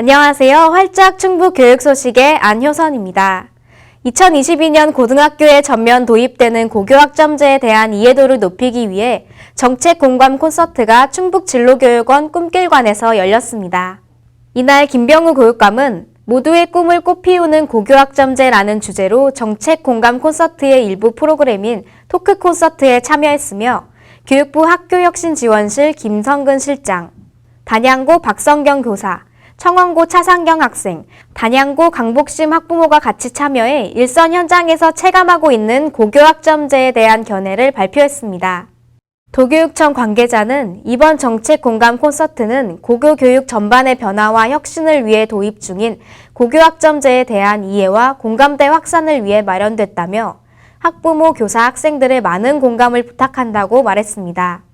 안녕하세요. 활짝 충북 교육 소식의 안효선입니다. 2022년 고등학교에 전면 도입되는 고교학점제에 대한 이해도를 높이기 위해 정책 공감 콘서트가 충북 진로교육원 꿈길관에서 열렸습니다. 이날 김병우 교육감은 모두의 꿈을 꽃피우는 고교학점제라는 주제로 정책 공감 콘서트의 일부 프로그램인 토크 콘서트에 참여했으며 교육부 학교혁신지원실 김성근 실장, 단양고 박성경 교사, 청원고 차상경 학생, 단양고 강복심 학부모가 같이 참여해 일선 현장에서 체감하고 있는 고교학점제에 대한 견해를 발표했습니다. 도교육청 관계자는 이번 정책 공감 콘서트는 고교 교육 전반의 변화와 혁신을 위해 도입 중인 고교학점제에 대한 이해와 공감대 확산을 위해 마련됐다며 학부모, 교사, 학생들의 많은 공감을 부탁한다고 말했습니다.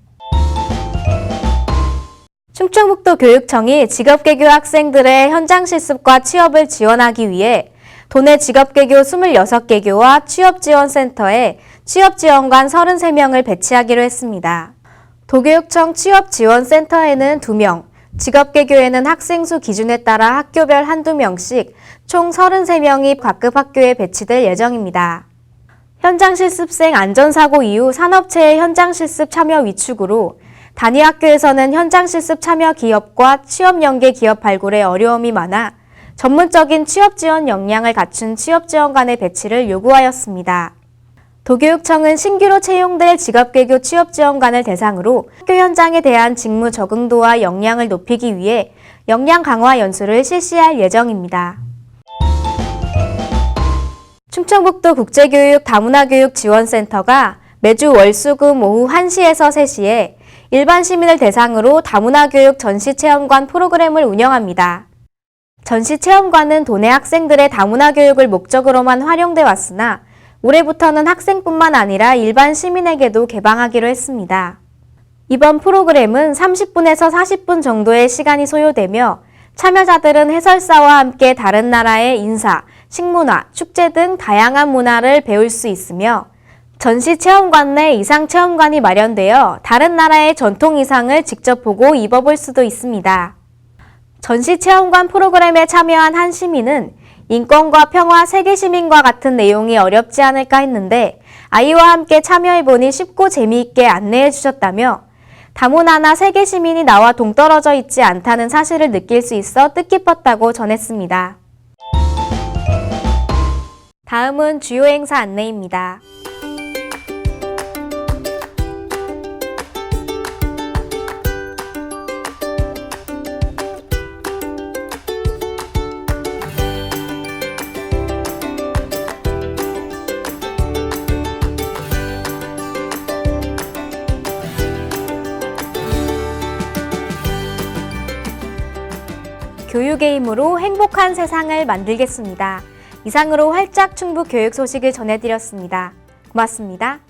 충청북도 교육청이 직업개교 학생들의 현장 실습과 취업을 지원하기 위해 도내 직업개교 26개교와 취업지원센터에 취업지원관 33명을 배치하기로 했습니다. 도교육청 취업지원센터에는 2명, 직업개교에는 학생 수 기준에 따라 학교별 한두 명씩 총 33명이 각급 학교에 배치될 예정입니다. 현장 실습생 안전사고 이후 산업체의 현장 실습 참여 위축으로 단위 학교에서는 현장 실습 참여 기업과 취업 연계 기업 발굴에 어려움이 많아 전문적인 취업 지원 역량을 갖춘 취업 지원관의 배치를 요구하였습니다. 도교육청은 신규로 채용될 직업개교 취업 지원관을 대상으로 학교 현장에 대한 직무 적응도와 역량을 높이기 위해 역량 강화 연수를 실시할 예정입니다. 충청북도 국제교육 다문화교육 지원센터가 매주 월수금 오후 1시에서 3시에 일반 시민을 대상으로 다문화 교육 전시 체험관 프로그램을 운영합니다. 전시 체험관은 도내 학생들의 다문화 교육을 목적으로만 활용돼 왔으나 올해부터는 학생뿐만 아니라 일반 시민에게도 개방하기로 했습니다. 이번 프로그램은 30분에서 40분 정도의 시간이 소요되며 참여자들은 해설사와 함께 다른 나라의 인사, 식문화, 축제 등 다양한 문화를 배울 수 있으며 전시 체험관 내 의상 체험관이 마련되어 다른 나라의 전통 의상을 직접 보고 입어볼 수도 있습니다. 전시 체험관 프로그램에 참여한 한 시민은 인권과 평화, 세계 시민과 같은 내용이 어렵지 않을까 했는데 아이와 함께 참여해보니 쉽고 재미있게 안내해 주셨다며 다문화나 세계 시민이 나와 동떨어져 있지 않다는 사실을 느낄 수 있어 뜻깊었다고 전했습니다. 다음은 주요 행사 안내입니다. 교육의 힘으로 행복한 세상을 만들겠습니다. 이상으로 활짝 충북 교육 소식을 전해드렸습니다. 고맙습니다.